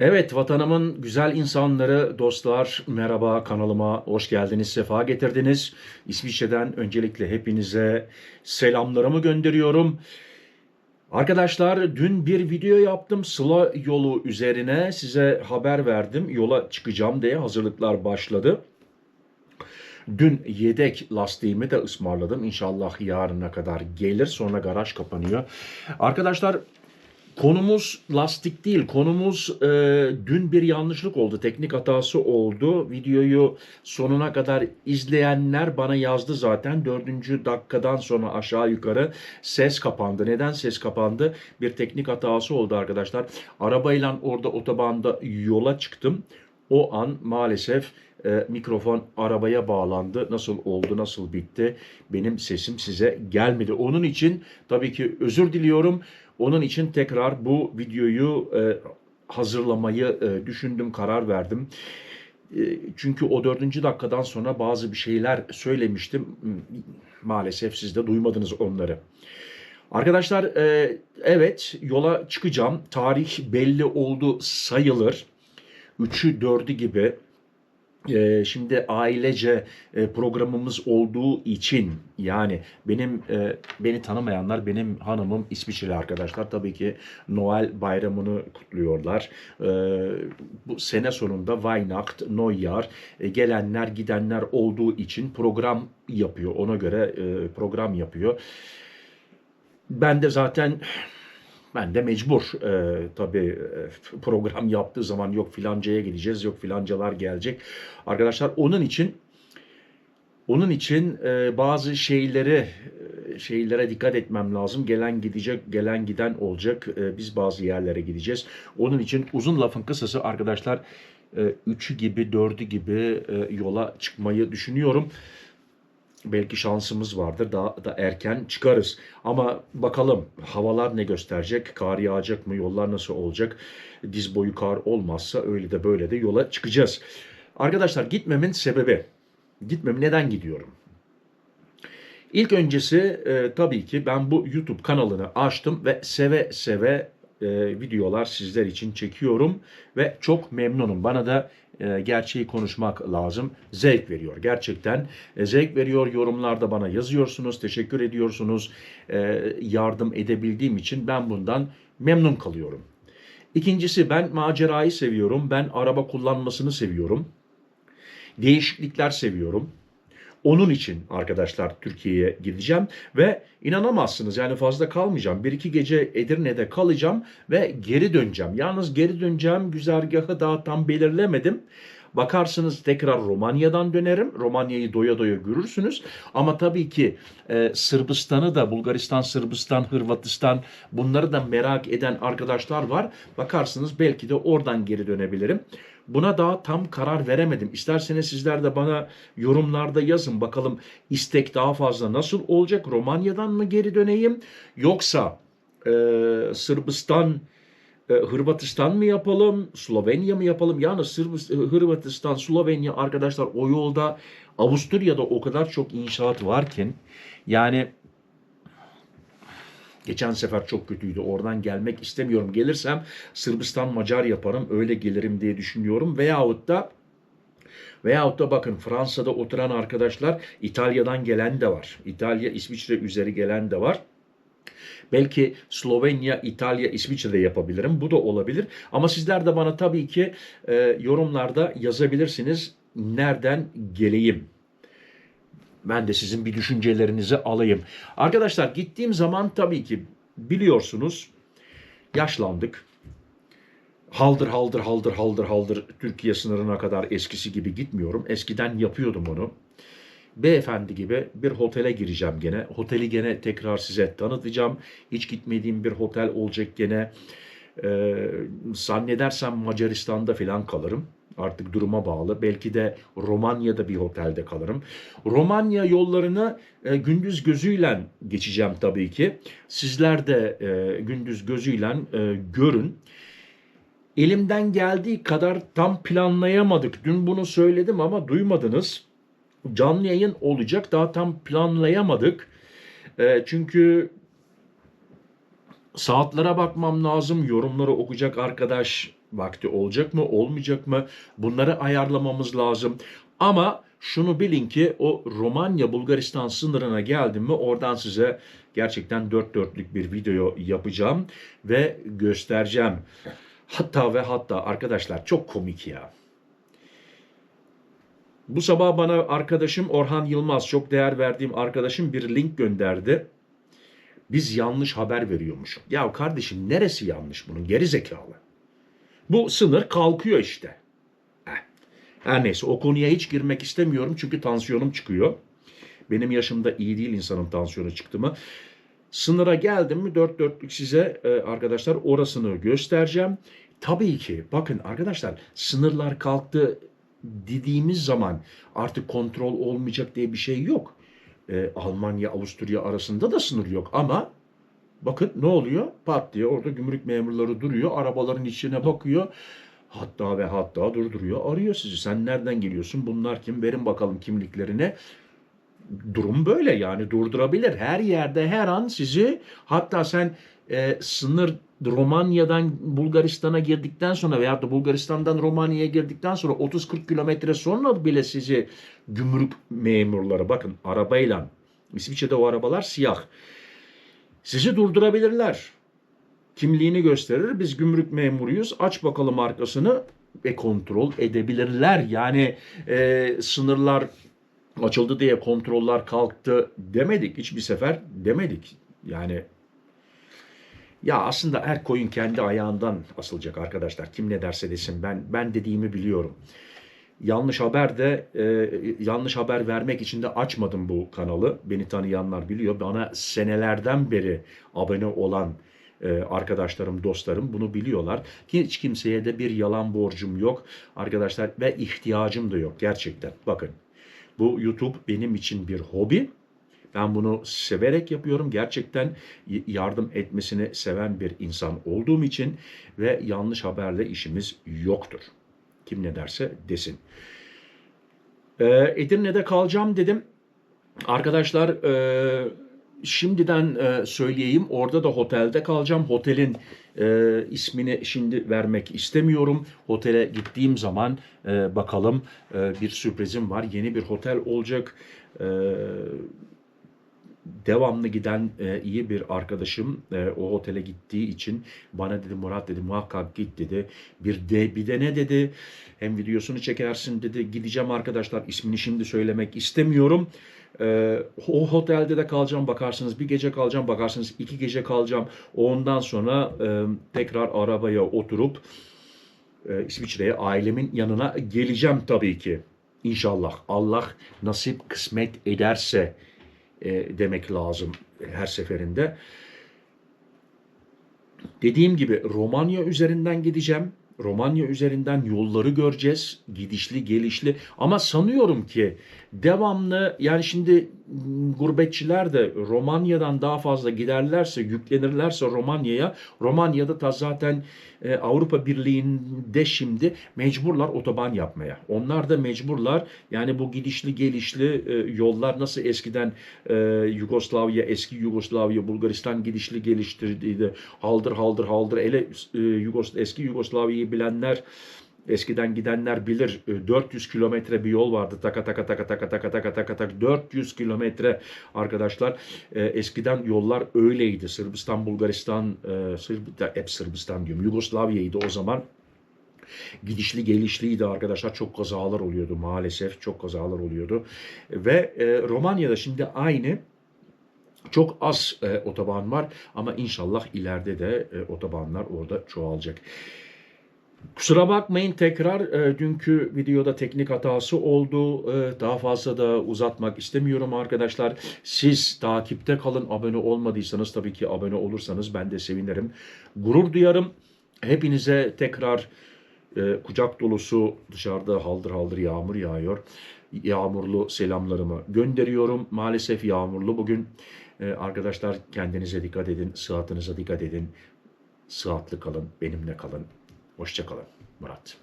Evet, vatanımın güzel insanları, dostlar, merhaba kanalıma hoş geldiniz, sefa getirdiniz. İsviçre'den öncelikle hepinize selamlarımı gönderiyorum. Arkadaşlar dün bir video yaptım Sıla yolu üzerine size haber verdim yola çıkacağım diye hazırlıklar başladı. Dün yedek lastiğimi de ısmarladım. İnşallah yarına kadar gelir. Sonra garaj kapanıyor. Arkadaşlar Konumuz lastik değil. Konumuz e, dün bir yanlışlık oldu. Teknik hatası oldu. Videoyu sonuna kadar izleyenler bana yazdı zaten. Dördüncü dakikadan sonra aşağı yukarı ses kapandı. Neden ses kapandı? Bir teknik hatası oldu arkadaşlar. Arabayla orada otobanda yola çıktım. O an maalesef e, mikrofon arabaya bağlandı. Nasıl oldu, nasıl bitti? Benim sesim size gelmedi. Onun için tabii ki özür diliyorum. Onun için tekrar bu videoyu e, hazırlamayı e, düşündüm, karar verdim. E, çünkü o dördüncü dakikadan sonra bazı bir şeyler söylemiştim. Maalesef siz de duymadınız onları. Arkadaşlar e, evet yola çıkacağım. Tarih belli oldu sayılır. 3'ü 4'ü gibi şimdi ailece programımız olduğu için yani benim beni tanımayanlar benim hanımım İsviçreli arkadaşlar tabii ki Noel bayramını kutluyorlar. Bu sene sonunda Weihnacht, Neujahr gelenler gidenler olduğu için program yapıyor. Ona göre program yapıyor. Ben de zaten ben de mecbur e, tabii e, program yaptığı zaman yok filancaya gideceğiz, yok filancalar gelecek. Arkadaşlar onun için onun için e, bazı şeyleri e, şeylere dikkat etmem lazım. Gelen gidecek, gelen giden olacak. E, biz bazı yerlere gideceğiz. Onun için uzun lafın kısası arkadaşlar e, üçü gibi, dördü gibi e, yola çıkmayı düşünüyorum belki şansımız vardır. Daha da erken çıkarız. Ama bakalım havalar ne gösterecek? Kar yağacak mı? Yollar nasıl olacak? Diz boyu kar olmazsa öyle de böyle de yola çıkacağız. Arkadaşlar gitmemin sebebi. Gitmem neden gidiyorum? İlk öncesi e, tabii ki ben bu YouTube kanalını açtım ve seve seve e, videolar sizler için çekiyorum ve çok memnunum. Bana da e, gerçeği konuşmak lazım. Zevk veriyor gerçekten. E, zevk veriyor yorumlarda bana yazıyorsunuz. Teşekkür ediyorsunuz. E, yardım edebildiğim için ben bundan memnun kalıyorum. İkincisi ben macerayı seviyorum. Ben araba kullanmasını seviyorum. Değişiklikler seviyorum. Onun için arkadaşlar Türkiye'ye gideceğim ve inanamazsınız yani fazla kalmayacağım. Bir iki gece Edirne'de kalacağım ve geri döneceğim. Yalnız geri döneceğim güzergahı daha tam belirlemedim. Bakarsınız tekrar Romanya'dan dönerim. Romanya'yı doya doya görürsünüz. Ama tabii ki e, Sırbistan'ı da Bulgaristan, Sırbistan, Hırvatistan bunları da merak eden arkadaşlar var. Bakarsınız belki de oradan geri dönebilirim. Buna daha tam karar veremedim. İsterseniz sizler de bana yorumlarda yazın bakalım istek daha fazla nasıl olacak? Romanya'dan mı geri döneyim yoksa e, Sırbistan, e, Hırvatistan mı yapalım, Slovenya mı yapalım? Yani Sırbistan, Hırvatistan, Slovenya arkadaşlar o yolda Avusturya'da o kadar çok inşaat varken yani Geçen sefer çok kötüydü. Oradan gelmek istemiyorum. Gelirsem Sırbistan Macar yaparım. Öyle gelirim diye düşünüyorum. Veyahut da Veyahut da bakın Fransa'da oturan arkadaşlar İtalya'dan gelen de var. İtalya, İsviçre üzeri gelen de var. Belki Slovenya, İtalya, İsviçre'de yapabilirim. Bu da olabilir. Ama sizler de bana tabii ki e, yorumlarda yazabilirsiniz. Nereden geleyim? Ben de sizin bir düşüncelerinizi alayım. Arkadaşlar gittiğim zaman tabii ki biliyorsunuz yaşlandık. Haldır haldır haldır haldır haldır Türkiye sınırına kadar eskisi gibi gitmiyorum. Eskiden yapıyordum onu. Beyefendi gibi bir otele gireceğim gene. Oteli gene tekrar size tanıtacağım. Hiç gitmediğim bir otel olacak gene. Ee, zannedersem Macaristan'da falan kalırım. Artık duruma bağlı. Belki de Romanya'da bir otelde kalırım. Romanya yollarını e, gündüz gözüyle geçeceğim tabii ki. Sizler de e, gündüz gözüyle e, görün. Elimden geldiği kadar tam planlayamadık. Dün bunu söyledim ama duymadınız. Canlı yayın olacak. Daha tam planlayamadık. E, çünkü saatlere bakmam lazım. Yorumları okuyacak arkadaş vakti olacak mı, olmayacak mı? Bunları ayarlamamız lazım. Ama şunu bilin ki o Romanya Bulgaristan sınırına geldim mi oradan size gerçekten dört dörtlük bir video yapacağım ve göstereceğim. Hatta ve hatta arkadaşlar çok komik ya. Bu sabah bana arkadaşım Orhan Yılmaz çok değer verdiğim arkadaşım bir link gönderdi. Biz yanlış haber veriyormuşuz. Ya kardeşim neresi yanlış bunun? Geri zekalı. Bu sınır kalkıyor işte. Her neyse o konuya hiç girmek istemiyorum çünkü tansiyonum çıkıyor. Benim yaşımda iyi değil insanın tansiyonu çıktı mı. Sınıra geldim mi dört dörtlük size e, arkadaşlar orasını göstereceğim. Tabii ki bakın arkadaşlar sınırlar kalktı dediğimiz zaman artık kontrol olmayacak diye bir şey yok. E, Almanya Avusturya arasında da sınır yok ama bakın ne oluyor? Pat diye orada gümrük memurları duruyor arabaların içine bakıyor. Hatta ve hatta durduruyor arıyor sizi. Sen nereden geliyorsun? Bunlar kim? Verin bakalım kimliklerini durum böyle yani durdurabilir. Her yerde her an sizi hatta sen e, sınır Romanya'dan Bulgaristan'a girdikten sonra veya da Bulgaristan'dan Romanya'ya girdikten sonra 30-40 kilometre sonra bile sizi gümrük memurları bakın arabayla İsviçre'de o arabalar siyah. Sizi durdurabilirler. Kimliğini gösterir. Biz gümrük memuruyuz. Aç bakalım arkasını ve kontrol edebilirler. Yani e, sınırlar açıldı diye kontroller kalktı demedik. Hiçbir sefer demedik. Yani ya aslında her koyun kendi ayağından asılacak arkadaşlar. Kim ne derse desin ben ben dediğimi biliyorum. Yanlış haber de e, yanlış haber vermek için de açmadım bu kanalı. Beni tanıyanlar biliyor. Bana senelerden beri abone olan e, arkadaşlarım, dostlarım bunu biliyorlar. Hiç kimseye de bir yalan borcum yok arkadaşlar ve ihtiyacım da yok gerçekten. Bakın bu YouTube benim için bir hobi. Ben bunu severek yapıyorum. Gerçekten yardım etmesini seven bir insan olduğum için ve yanlış haberle işimiz yoktur. Kim ne derse desin. Ee, Edirne'de kalacağım dedim. Arkadaşlar e, şimdiden e, söyleyeyim orada da otelde kalacağım. Otelin e, ismini şimdi vermek istemiyorum. Otele gittiğim zaman e, bakalım e, bir sürprizim var. Yeni bir otel olacak. E, devamlı giden e, iyi bir arkadaşım e, o otele gittiği için bana dedi Murat dedi muhakkak git dedi. Bir de bir de ne dedi? Hem videosunu çekersin dedi. Gideceğim arkadaşlar ismini şimdi söylemek istemiyorum. E, o otelde de kalacağım bakarsınız bir gece kalacağım bakarsınız iki gece kalacağım. Ondan sonra e, tekrar arabaya oturup e, İsviçre'ye ailemin yanına geleceğim tabii ki. İnşallah Allah nasip kısmet ederse e, demek lazım her seferinde. Dediğim gibi Romanya üzerinden gideceğim. Romanya üzerinden yolları göreceğiz. Gidişli gelişli. Ama sanıyorum ki devamlı yani şimdi gurbetçiler de Romanya'dan daha fazla giderlerse, yüklenirlerse Romanya'ya, Romanya'da ta zaten e, Avrupa Birliği'nde şimdi mecburlar otoban yapmaya. Onlar da mecburlar yani bu gidişli gelişli e, yollar nasıl eskiden e, Yugoslavya, eski Yugoslavya, Bulgaristan gidişli geliştirdiydi. Haldır haldır haldır. Ele e, Yugos, eski Yugoslavya'yı bilenler Eskiden gidenler bilir e, 400 kilometre bir yol vardı. Taka taka taka taka taka taka taka taka 400 kilometre arkadaşlar. E, eskiden yollar öyleydi. Sırbistan, Bulgaristan, e, Sırb hep Sırbistan diyorum. Yugoslavya'ydı o zaman. Gidişli gelişliydi arkadaşlar. Çok kazalar oluyordu maalesef. Çok kazalar oluyordu. Ve e, Romanya'da şimdi aynı çok az e, otoban var ama inşallah ileride de e, otobanlar orada çoğalacak. Kusura bakmayın tekrar e, dünkü videoda teknik hatası oldu. E, daha fazla da uzatmak istemiyorum arkadaşlar. Siz takipte kalın. Abone olmadıysanız tabii ki abone olursanız ben de sevinirim. Gurur duyarım. Hepinize tekrar e, kucak dolusu dışarıda haldır haldır yağmur yağıyor. Yağmurlu selamlarımı gönderiyorum. Maalesef yağmurlu bugün. E, arkadaşlar kendinize dikkat edin. Sıhhatinize dikkat edin. Sıhhatli kalın. Benimle kalın. Hoşçakalın. Murat.